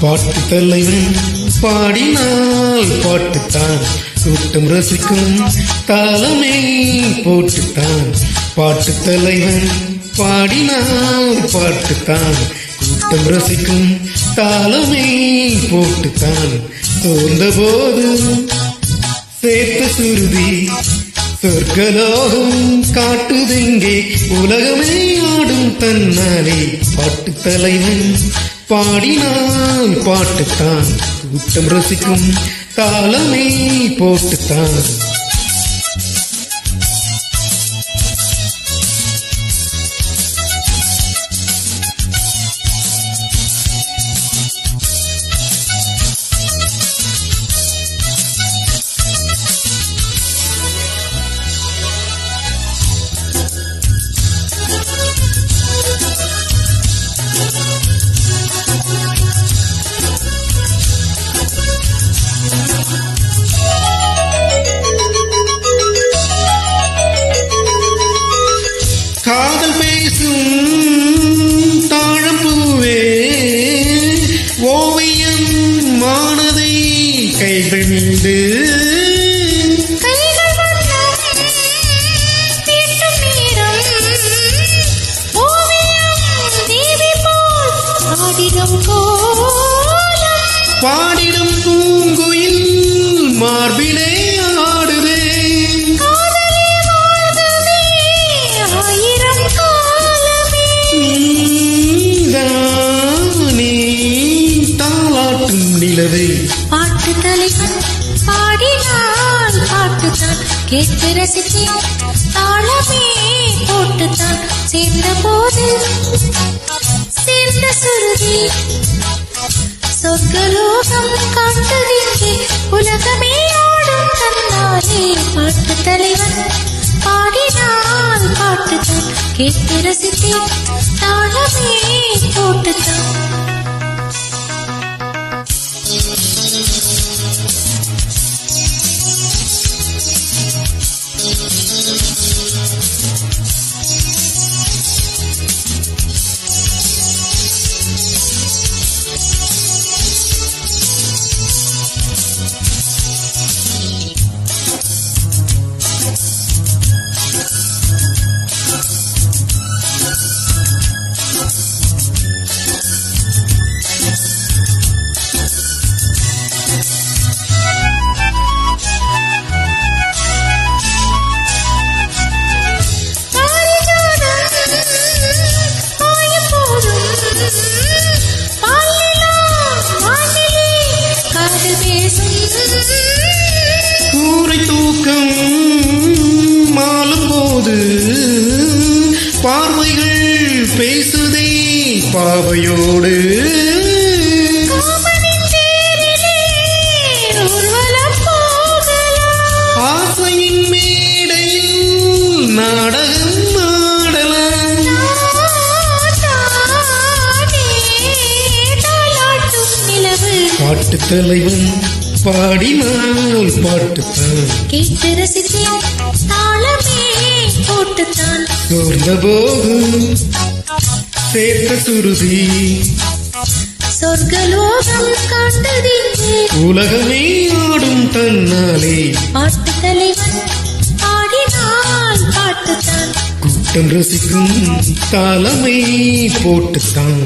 பாட்டு தலைவன் பாடினால் பாட்டுத்தான். கூட்டம் ரசிக்கும் தாளமே போட்டுத்தான். பாட்டு தலைவன் பாடினால் பாட்டுத்தான். கூட்டம் ரசிக்கும் தாளமே போட்டுத்தான். தோர்ந்த போது சேர்த்த சுருதி சொர்க்கலோகம் காட்டுதெங்கே? உலகமே ஆடும் தன்னாலே. பாட்டு தலைவன் பாடினால் பாட்டுத்தான். கூட்டம் ரசிக்கும் தாளமே போட்டுத்தான். கொண்டு பாடிடும் பூங்குயில் மார்பிலே ஆடுதே. காதலே தாளாட்டும் நிலவே. பாட்டு தலைவன். பாடினால் பாட்டுத்தான் கேட்டு ரசித்தேன். தாளமே போட்டுத்தான். சேர்ந்த போது சேர்ந்த சுருதி. சொர்க்கலோகம் கண்டதின்றி உலகமே ஆடும் தன்னாலே பாட்டு தலைவன். பாடினால் பாட்டுத்தான் கேட்டு ரசித்தேன். தாளமே போட்டுத்தான். பார்வைகள் பேசுதே பாவையோடு ஆசையின் மேடையில் நாடகம் ஆடலாம். பாட்டு தலைவன் பாடினால் பாட்டுத்தான். கேட்டு ரசித்தேன் தாளமே போட்டுத்தான். சோர்ந்த போது சேர்த்த சுருதி. சொர்க்கலோகம் காண்டதிங்கே உலகமே ஆடும் தன்னாலே. பாட்டு தலைவன் பாடினால் பாட்டுத்தான் கூட்டம் ரசிக்கும் தாளமை போட்டுத்தான்.